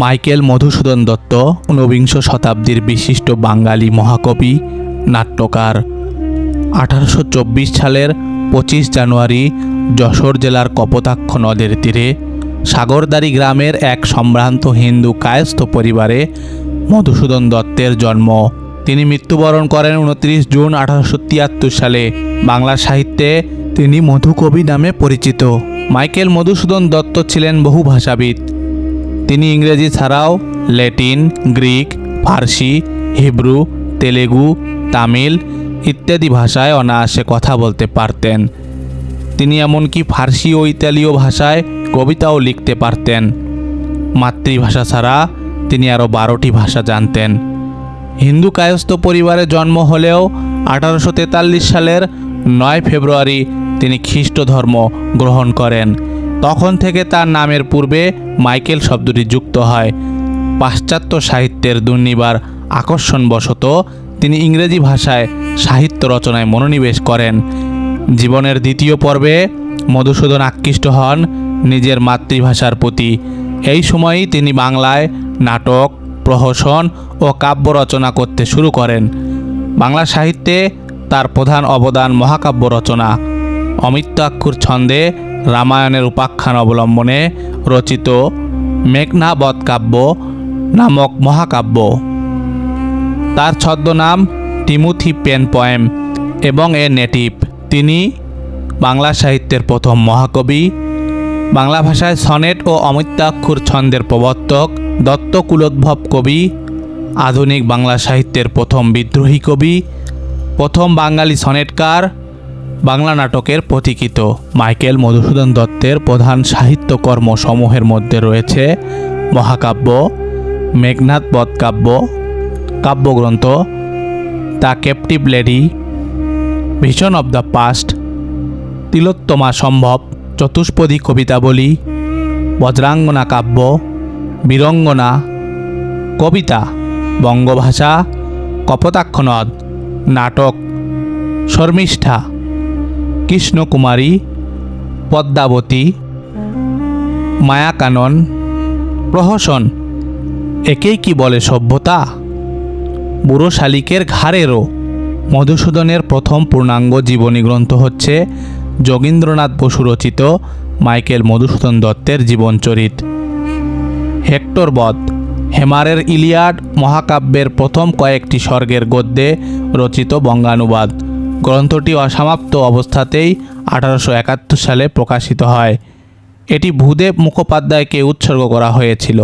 Michael Madhusudan Dutta, ঊনবিংশ শতাব্দীর বিশিষ্ট বাঙালি মহাকবি, নাট্যকার। আঠারোশো চব্বিশ সালের পঁচিশ জানুয়ারি যশোর জেলার কপোতাক্ষ নদের তীরে সাগরদারি গ্রামের এক সম্ভ্রান্ত হিন্দু কায়স্থ পরিবারে মধুসূদন দত্তের জন্ম। তিনি মৃত্যুবরণ করেন উনত্রিশ জুন আঠারোশো তিয়াত্তর সালে। বাংলা সাহিত্যে তিনি মধুকবি নামে পরিচিত। মাইকেল মধুসূদন দত্ত ছিলেন বহু ভাষাবিদ। তিনি ইংরেজি ছাড়াও ল্যাটিন, গ্রিক, ফার্সি, হিব্রু, তেলেগু, তামিল ইত্যাদি ভাষায় অনায়াসে কথা বলতে পারতেন। তিনি এমনকি ফার্সি ও ইতালীয় ভাষায় কবিতাও লিখতে পারতেন। মাতৃভাষা ছাড়া তিনি আরও বারোটি ভাষা জানতেন। হিন্দু কায়স্থ পরিবারে জন্ম হলেও আঠারোশো তেতাল্লিশ সালের নয় ফেব্রুয়ারি তিনি খ্রিস্ট ধর্ম গ্রহণ করেন। তখন থেকে তার নামের পূর্বে মাইকেল শব্দটি যুক্ত হয়। পাশ্চাত্য সাহিত্যের দুর্নিবার আকর্ষণবশত তিনি ইংরেজি ভাষায় সাহিত্য রচনায় মনোনিবেশ করেন। জীবনের দ্বিতীয় পর্বে মধুসূদন আকৃষ্ট হন নিজের মাতৃভাষার প্রতি। এই সময়ই তিনি বাংলায় নাটক, প্রহসন ও কাব্য রচনা করতে শুরু করেন। বাংলা সাহিত্যে তার প্রধান অবদান মহাকাব্য রচনা। অমিত্যাক্ষুর ছন্দে রামায়ণের উপাখ্যান অবলম্বনে রচিত মেঘনাবধ কাব্য নামক মহাকাব্য। তার ছদ্মনাম টিমুথি পেন পয়েম এবং এ নেটিভ। তিনি বাংলা সাহিত্যের প্রথম মহাকবি। বাংলা ভাষায় সনেট ও অমিত্যাক্ষর ছন্দের প্রবর্তক, দত্তকুলোদ্ভব কবি, আধুনিক বাংলা সাহিত্যের প্রথম বিদ্রোহী কবি, প্রথম বাঙালি সনেটকার বাংলা নাটকের প্রতীকিত মাইকেল মধুসূদন দত্তের প্রধান সাহিত্যকর্ম সমূহের মধ্যে রয়েছে মহাকাব্য মেঘনাথ বধ কাব্য কাব্যগ্রন্থ, the Captive Lady, Vision of the Past, Tilottama Sambhav, Chatushpadi Kabitaboli, বজ্রাঙ্গনা কাব্য, বীরঙ্গনা, কবিতা, বঙ্গভাষা কপোতাক্ষ নদ নাটক, শর্মিষ্ঠা কৃষ্ণকুমারী, পদ্মাবতী, মায়াকানন, প্রহসন, একেই কি বলে সভ্যতা? বুড়ো শালিকের ঘাড়েরও মধুসূদনের প্রথম পূর্ণাঙ্গ জীবনী গ্রন্থ হচ্ছে যোগীন্দ্রনাথ বসু রচিত মাইকেল মধুসূদন দত্তের জীবনচরিত। হেক্টর বধ, হেমারের ইলিয়াড মহাকাব্যের প্রথম কয়েকটি স্বর্গের গদ্যে রচিত বঙ্গানুবাদ। গ্রন্থটি অসমাপ্ত অবস্থাতেই আঠারোশো একাত্তর সালে প্রকাশিত হয়। এটি ভূদেব মুখোপাধ্যায়কে উৎসর্গ করা হয়েছিল।